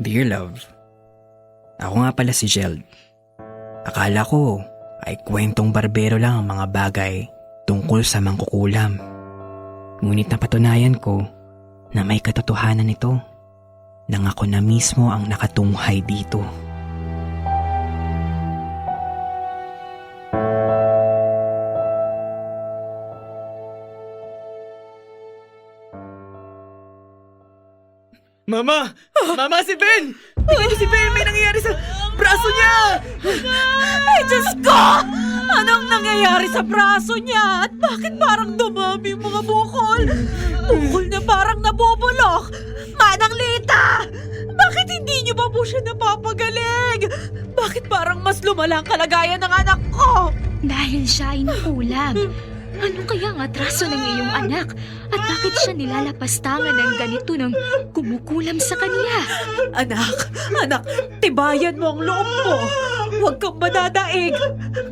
Dear love, ako nga pala si Jeld. Akala ko ay kwentong barbero lang ang mga bagay tungkol sa mangkukulam. Ngunit napatunayan ko na may katotohanan nito nang ako na mismo ang nakatunghay dito. Mama! Mama, si Ben! Tingnan niyo si Ben! May nangyayari sa braso niya! Ay, Diyos ko! Anong nangyayari sa braso niya? At bakit parang dumami yung mga bukol? Bukol na parang nabubulok! Manang Lita! Bakit hindi niyo pa po siya napapagaling? Bakit parang mas lumala ang kalagayan ng anak ko? Dahil siya ay nakulam. Ano kaya ang atraso ng iyong anak? At bakit siya nilalapastangan ng ganito ng kumukulam sa kanya? Anak, anak, tibayan mo ang loob mo. Huwag kang madadaig.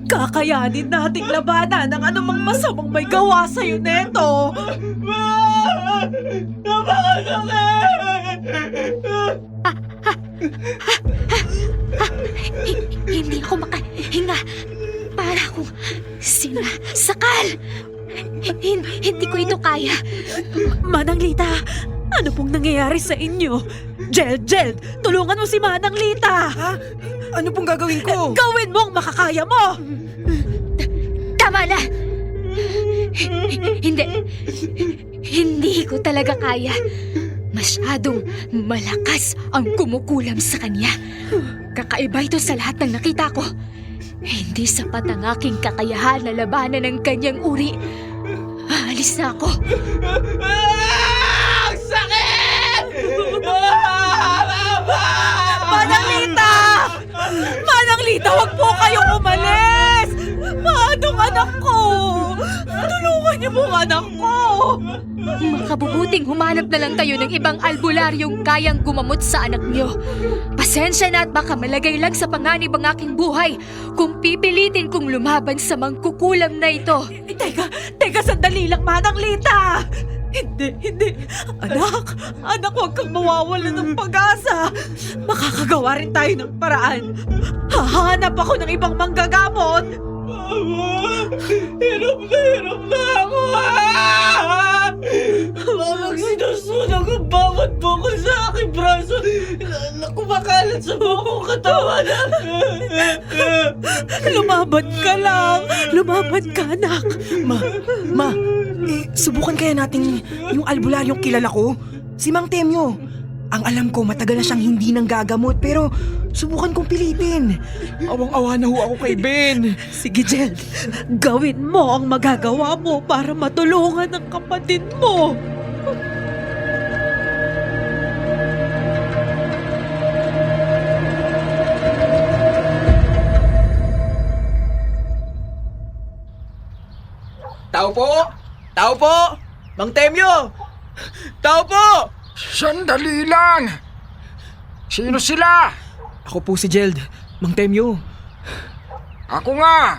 Kakayanin nating labanan ang anumang masamang may gawa sa'yo neto. Hi- hindi ako makahinga. Para akong sinasakal. Hin- hindi ko ito kaya. Manang Lita, ano pong nangyayari sa inyo? Jel, Jel, tulungan mo si Manang Lita. Ha? Ano pong gagawin ko? Gawin mo ang makakaya mo. Tama na! Hindi. Hindi ko talaga kaya. Masyadong malakas ang kumukulam sa kanya. Kakaiba ito sa lahat ng nakita ko. Hindi sapat ang aking kakayahan na labanan ng kanyang uri. Aalis na ako. Ah! Ang sakit! Manang Lita! Manang Lita, huwag po kayong umalis! Paanong anak ko? Tulungan niyo po anak ko! Makabubuting humanap na lang kayo ng ibang albularyong kayang gumamot sa anak niyo. Pasensya na at baka malagay lang sa panganib ang aking buhay kung pipilitin kong lumaban sa mangkukulam na ito. Eh, teka, teka, sandali lang, Manang Lita! Hindi, hindi. Anak, anak, huwag kang mawawala ng pag-asa. Makakagawa rin tayo ng paraan. Hahanap ako ng ibang manggagamot. Mama! Hirap na hirap na ako! Ah! Mama, sinusunog ang bawat bukol sa aking braso na, na kumakalat sa buong katawan. Lumaban ka lang. Lumaban ka, anak. Ma, ma, eh, subukan kaya natin yung albularyong kilala ko? Si Mang Temyo. Ang alam ko, matagal na siyang hindi nang gagamot, pero subukan kong pilitin. Awang-awa na ho ako kay Ben. Sige, Jel. Gawin mo ang magagawa mo para matulungan ang kapatid mo. Tao po! Tao po! Mang Temyo! Tao po! Sandali lang! Sino sila? Ako po si Jeld. Mang Temyo. Ako nga!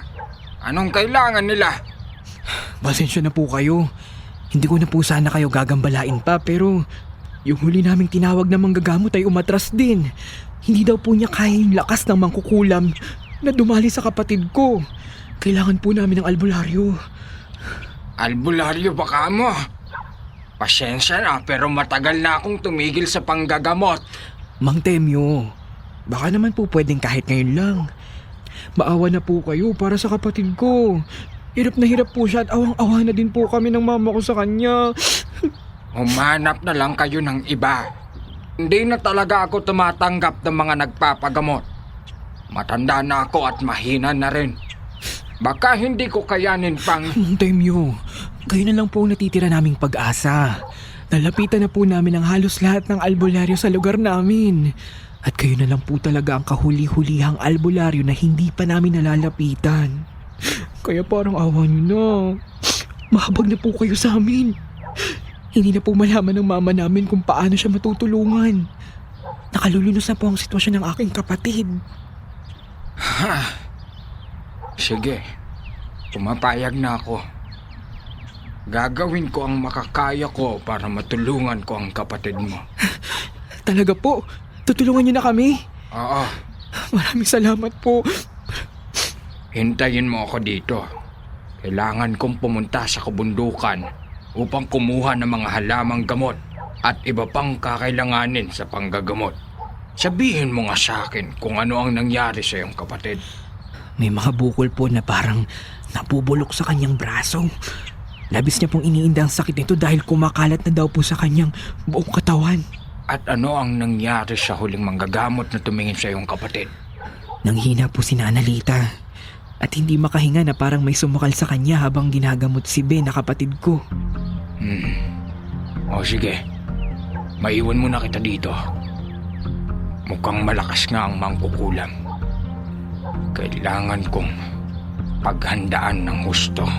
Anong kailangan nila? Pasensya na po kayo. Hindi ko na po sana kayo gagambalain pa pero yung huli naming tinawag na manggagamot ay umatras din. Hindi daw po niya kaya yung lakas ng mangkukulam na dumali sa kapatid ko. Kailangan po namin ng albularyo. Albularyo baka mo. Pasensya na pero matagal na akong tumigil sa panggagamot. Mang Temyo, baka naman po pwedeng kahit ngayon lang. Maawa na po kayo para sa kapatid ko. Hirap na hirap po siya at awang-awa na din po kami ng mama ko sa kanya. Humanap na lang kayo ng iba. Hindi na talaga ako tumatanggap ng mga nagpapagamot. Matanda na ako at mahina na rin. Baka hindi ko kayanin pang... Mang Temyo, kayo na lang po ang natitira naming pag-asa. Nalapitan na po namin ang halos lahat ng albularyo sa lugar namin. At kayo na lang po talaga ang kahuli-hulihang albularyo na hindi pa namin nalalapitan. Kaya parang awa niyo na. Mahabag na po kayo sa amin. Hindi na po malaman ng mama namin kung paano siya matutulungan. Nakalulunos na po ang sitwasyon ng aking kapatid. Sige, pumapayag na ako. Gagawin ko ang makakaya ko para matulungan ko ang kapatid mo. Talaga po, tutulungan niyo na kami. Oo, Maraming salamat po. hintayin mo ako dito. Kailangan kong pumunta sa kabundukan upang kumuha ng mga halamang gamot at iba pang kakailanganin sa panggagamot. Sabihin mo nga sa akin kung ano ang nangyari sa iyong kapatid. May mga bukol po na parang napubulok sa kanyang braso. Labis niya pong iniinda ang sakit nito dahil kumakalat na daw po sa kanyang buong katawan. At ano ang nangyari sa huling manggagamot na tumingin sa iyong kapatid? Nanghina po si Nana Lita. At hindi makahinga na parang may sumakal sa kanya habang ginagamot si Ben na kapatid ko. Hmm. O sige, maiwan mo na kita dito. Mukhang malakas nga ang mangkukulam. Kailangan kong paghandaan ng husto.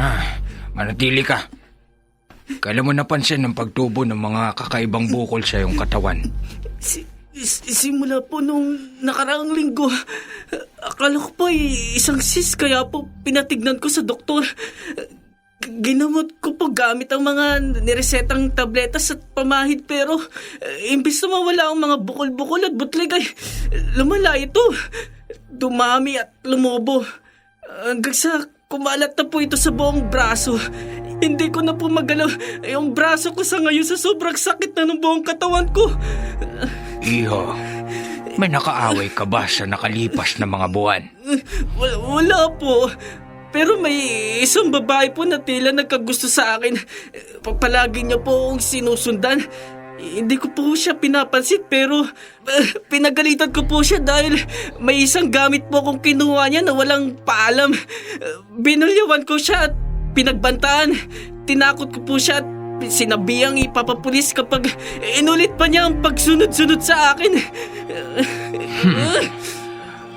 Ah, manatili ka. Kailan mo napansin ang pagtubo ng mga kakaibang bukol sa iyong katawan? Si, simula po nung nakaraang linggo, akala ko po ay isang sis kaya po pinatignan ko sa doktor. Ginamot ko po gamit ang mga niresetang tabletas at pamahid pero eh, imbis na mawala ang mga bukol-bukol at butlig ay lumala ito. Dumami at lumobo. Hanggang sa kumalat na po ito sa buong braso. Hindi ko na po magalaw. Yung braso ko sa ngayon sa sobrang sakit na ng buong katawan ko. Iho, may nakaaway ka ba sa nakalipas na mga buwan? Wala, wala po. Pero may isang babae po na tila nagkagusto sa akin. Pa- Palagi niya po akong sinusundan. Hindi ko po siya pinapansin pero eh, pinagalitan ko po siya dahil may isang gamit po akong kinuha niya na walang paalam. Eh, Binulyawan ko siya at pinagbantaan. Tinakot ko po siya at sinabihang ipapapulis kapag inulit pa niya ang pagsunod-sunod sa akin.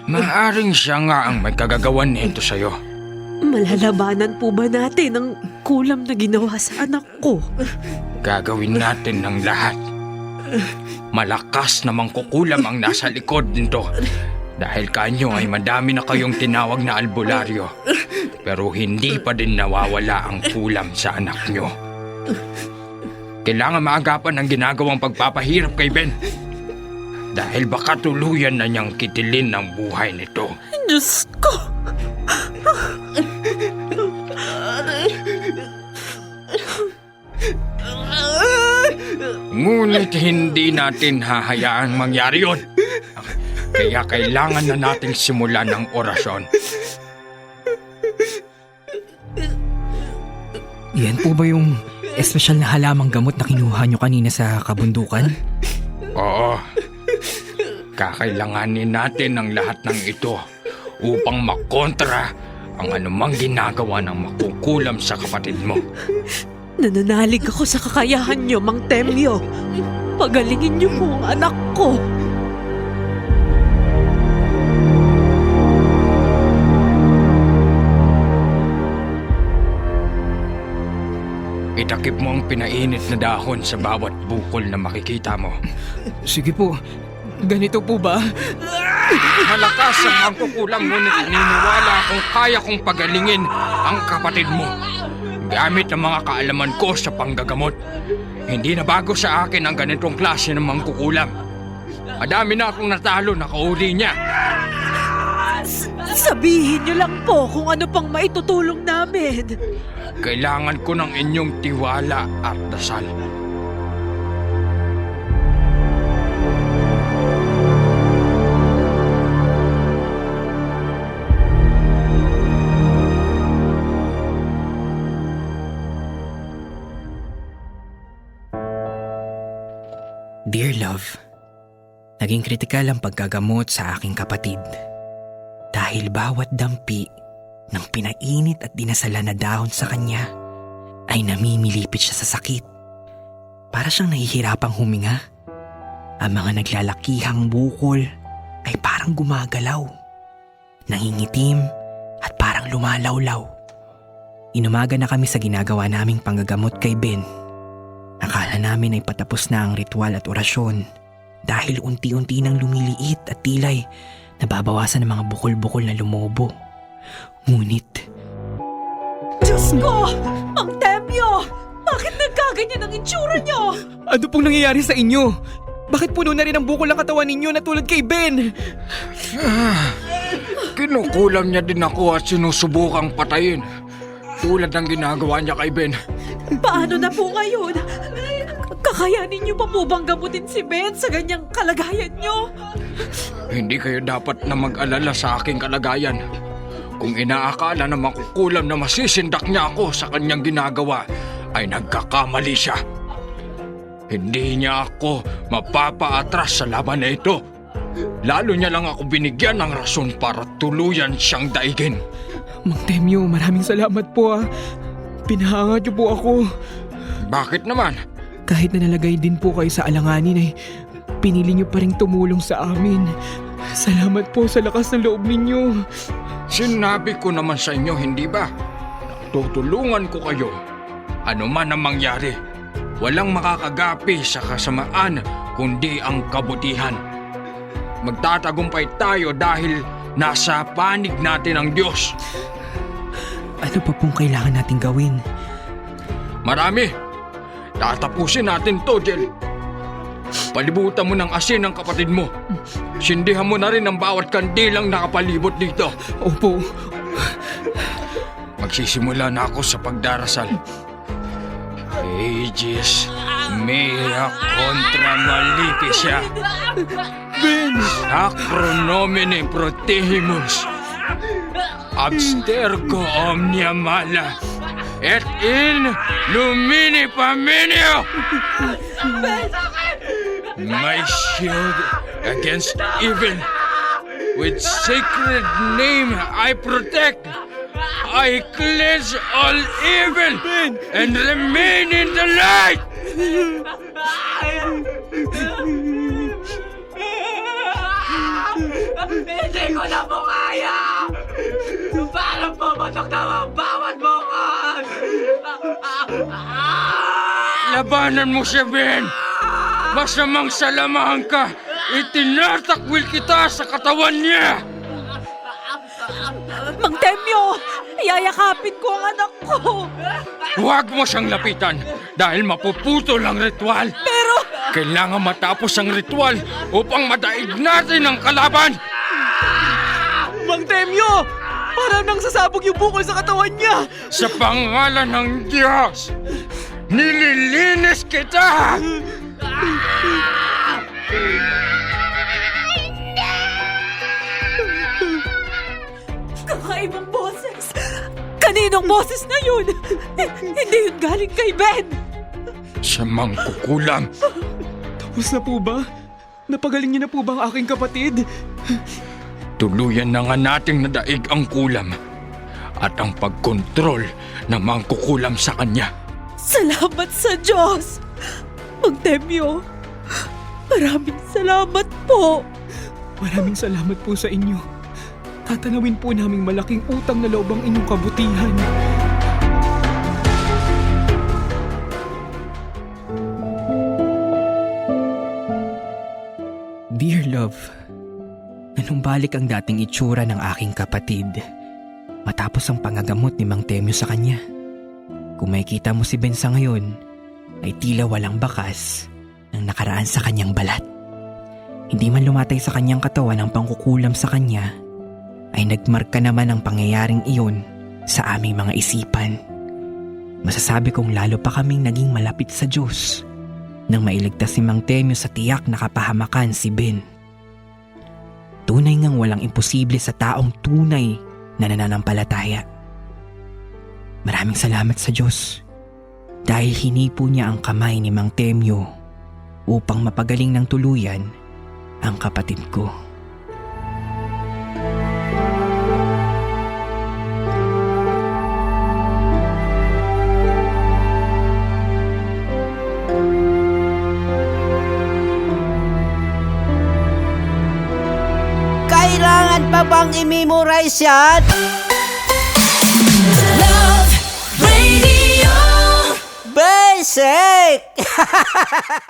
Maaring siya nga ang may kagagawan nito sa'yo. Malalabanan po ba natin ang kulam na ginawa sa anak ko? Gagawin natin ng lahat. Malakas na mangkukulam ang nasa likod nito. Dahil kanyo ay madami na kayong tinawag na albularyo. Pero hindi pa din nawawala ang kulam sa anak nyo. Kailangan maagapan ang ginagawang pagpapahirap kay Ben. Dahil baka tuluyan na niyang kitilin ang buhay nito. Diyos ko! Ngunit hindi natin hahayaang mangyari yon. Kaya kailangan na nating simulan ng orasyon. Yan po ba yung espesyal na halamang gamot na kinuha nyo kanina sa kabundukan? Oo. Kakailanganin natin ang lahat ng ito upang makontra ang anumang ginagawa ng makukulam sa kapatid mo. Nananalig ako sa kakayahan niyo, Mang Temyo. Pagalingin niyo po ang anak ko. Itakip mo ang pinainit na dahon sa bawat bukol na makikita mo. Sige po. Ganito po ba? Malakas ang mangkukulam ngunit naniniwala akong kaya kong pagalingin ang kapatid mo. Gamit ang mga kaalaman ko sa panggagamot. Hindi na bago sa akin ang ganitong klase ng mangkukulam. Madami na akong natalo na kauli niya. Sabihin niyo lang po kung ano pang maitutulong namin. Kailangan ko ng inyong tiwala at dasal. Dear love, naging kritikal ang paggagamot sa aking kapatid. Dahil bawat dampi ng pinainit at dinasala na dahon sa kanya ay namimilipit siya sa sakit. Para siyang nahihirapang huminga. Ang mga naglalakihang bukol ay parang gumagalaw. Nangingitim at parang lumalawlaw. Inumaga na kami sa ginagawa naming panggagamot kay Ben. Akala namin ay patapos na ang ritual at orasyon dahil unti-unti nang lumiliit at tilay nababawasan ng mga bukol-bukol na lumobo. Ngunit, Diyos ko! Mang Temyo! Bakit nagkaganyan ang itsura niyo? ano pong nangyayari sa inyo? Bakit puno na rin ang bukol ang katawan ninyo na tulad kay Ben? Kinukulam niya din ako at sinusubukang patayin. Tulad ng ginagawa niya kay Ben. Paano na po ngayon? Kakayanin niyo pa po bang gamutin si Ben sa ganyang kalagayan niyo? Hindi kayo dapat na mag-alala sa aking kalagayan. Kung inaakala na makukulam na masisindak niya ako sa kanyang ginagawa, ay nagkakamali siya. Hindi niya ako mapapaatras sa laban na ito. Lalo niya lang ako binigyan ng rason para tuluyan siyang daigin. Mang Temyo, maraming salamat po ah. Pinahangat niyo po ako. Bakit naman? Kahit na nalagay din po kayo sa alanganin ay pinili niyo pa rin tumulong sa amin. Salamat po sa lakas ng loob ninyo. Sinabi ko naman sa inyo, hindi ba? Tutulungan ko kayo. Ano man ang mangyari, walang makakagapi sa kasamaan kundi ang kabutihan. Magtatagumpay tayo dahil nasa panig natin ang Diyos. Ano pa pong kailangan nating gawin? Marami. Tatapusin natin to, Jel. Palibutan mo ng asin ang kapatid mo. Sindihan mo na rin ang bawat kandilang nakapalibot dito. Opo, Magsisimula na ako sa pagdarasal. Aegis, mea contra malicia. Ben! Sacro nomine protegimus. Abstergo omnia mala. Et in lumine paminio. My shield against evil. With sacred name I protect. I cleanse all evil and remain in the light. Hindi ko na po kaya! Parang pumatok na ang bawat bukol! Labanan mo siya, Ben! Masamang salamahan ka! Itinatakwil kita sa katawan niya! Mang Temyo! Yayakapin ko ang anak ko! Huwag mo siyang lapitan dahil mapuputol ang ritual. Pero... Kailangan matapos ang ritual upang madaig natin ang kalaban. Mang Temyo! Parang nang sasabog yung bukol sa katawan niya! Sa pangalan ng Diyos, nililinis kita! Kakaibang boses! Kaninong boses na yun? Hindi yun galing kay Ben! Sa mangkukulam, Tapos na po ba? Napagaling niyo na po ba ang aking kapatid? Tuluyan na nga nating nadaig ang kulam at ang pagkontrol na mangkukulam sa kanya. Salamat sa Diyos! Mang Temyo, maraming salamat po! Maraming salamat po sa inyo. Tatanawin po naming malaking utang na loob ang inyong kabutihan. Nanumbalik ang dating itsura ng aking kapatid matapos ang pangagamot ni Mang Temyo sa kanya. Kung makikita mo si Ben sa ngayon, ay tila walang bakas ng nakaraan sa kanyang balat. Hindi man lumatay sa kanyang katawan ang pangkukulam sa kanya, ay nagmarka naman ang pangyayaring iyon sa aming mga isipan. Masasabi kong lalo pa kaming naging malapit sa Diyos nang mailigtas si Mang Temyo sa tiyak na kapahamakan si Ben. Tunay ngang walang imposible sa taong tunay na nananampalataya. Maraming salamat sa Diyos dahil hinipo niya ang kamay ni Mang Temyo upang mapagaling ng tuluyan ang kapatid ko. I-memorize yan? Love Radio! Basic!